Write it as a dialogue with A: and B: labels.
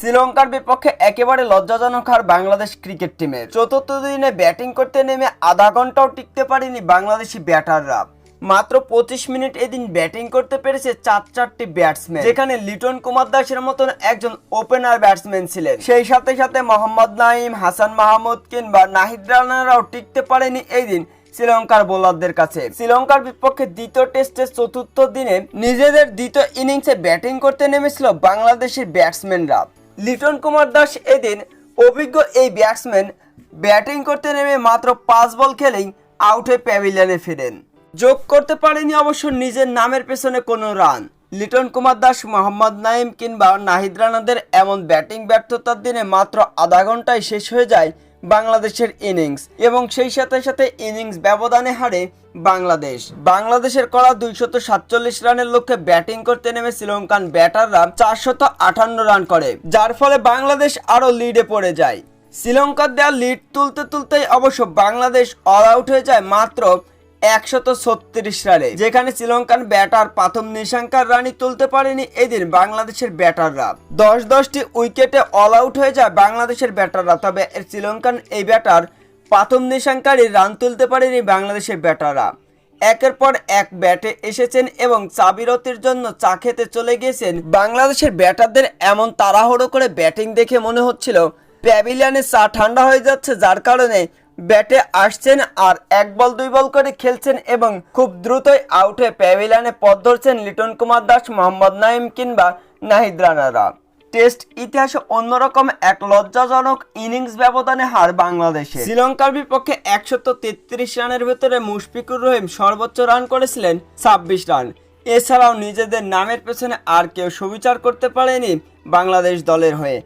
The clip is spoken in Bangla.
A: শ্রীলঙ্কার বিপক্ষে একেবারে লজ্জাজনক হার বাংলাদেশ ক্রিকেট টিমের। চতুর্থ দিনে ব্যাটিং করতে নেমে আধা ঘন্টাও টিকতে পারেনি বাংলাদেশি ব্যাটাররা। মাত্র পঁচিশ মিনিট এদিন ব্যাটিং করতে পেরেছে চার চারটি ব্যাটসম্যান, যেখানে লিটন কুমার দাসের মতন একজন ওপেনার ব্যাটসম্যান ছিলেন। সেই সাথে সাথে মোহাম্মদ নাইম হাসান মাহমুদ কিংবা নাহিদ রানারাও টিকতে পারেনি এই দিন শ্রীলঙ্কার বোলারদের কাছে। শ্রীলঙ্কার বিপক্ষে দ্বিতীয় টেস্টের চতুর্থ দিনে নিজেদের দ্বিতীয় ইনিংসে ব্যাটিং করতে নেমেছিল বাংলাদেশের ব্যাটসম্যানরা। লিটন কুমার দাস এদিন অভিজ্ঞ এই ব্যাটসম্যান ব্যাটিং করতে নেমে মাত্র পাঁচ বল খেলেই আউট হয়ে প্যাভিলিয়নে ফেরেন। যোগ করতে পারেনি অবশ্য নিজের নামের পেছনে কোনো রান লিটন কুমার দাস, মোহাম্মদ নাইম কিংবা নাহিদ রানাদের এমন ব্যাটিং ব্যর্থতার দিনে মাত্র আধা ঘন্টায় শেষ হয়ে যায় বাংলাদেশের ইনিংস এবং সেই সাথে সাথে ইনিংস ব্যবধানে হারে বাংলাদেশ। বাংলাদেশের করা দুইশত সাতচল্লিশ রানের লক্ষ্যে ব্যাটিং করতে নেমে শ্রীলঙ্কান ব্যাটাররা চারশত আটান্ন রান করে, যার ফলে বাংলাদেশ আরও লিডে পড়ে যায়। শ্রীলঙ্কার দেওয়া লিড তুলতে তুলতেই অবশ্য বাংলাদেশ অল আউট হয়ে যায় মাত্র একশত ছত্রিশ রানে, যেখানে শ্রীলঙ্কান ব্যাটার প্রথম নিশাঙ্কার রানই তুলতে পারেনি এদিন বাংলাদেশের ব্যাটাররা। দশ দশটি উইকেটে অল আউট হয়ে যায় বাংলাদেশের ব্যাটাররা, তবে শ্রীলঙ্কান এই ব্যাটার প্রথম নিশাঙ্কারই রান তুলতে পারেনি বাংলাদেশের ব্যাটাররা। একের পর এক ব্যাটে এসেছেন এবং চাবিরতির জন্য চা খেতে চলে গিয়েছেন বাংলাদেশের ব্যাটারদের এমন তাড়াহুড়ো করে ব্যাটিং দেখে মনে হচ্ছিল প্যাভিলিয়নে চা ঠান্ডা হয়ে যাচ্ছে যার কারণে ব্যাটে আসছেন আর এক বল, দুই বল করে খেলছেন এবং খুব দ্রুতই আউটে প্যাভিলিয়নে পথ ধরছেন লিটন কুমার দাস, মোহাম্মদ নাইম কিংবা নাহিদ রানারা। টেস্ট ইতিহাসে অন্যরকম এক লজ্জাজনক ইনিংস ব্যবধানে হার বাংলাদেশে শ্রীলঙ্কার বিপক্ষে একশত তেত্রিশ রানের ভেতরে মুশফিকুর রহিম সর্বোচ্চ রান করেছিলেন ছাব্বিশ রান। এছাড়াও নিজেদের নামের পেছনে আর কেউ সুবিচার করতে পারেনি বাংলাদেশ দলের হয়ে।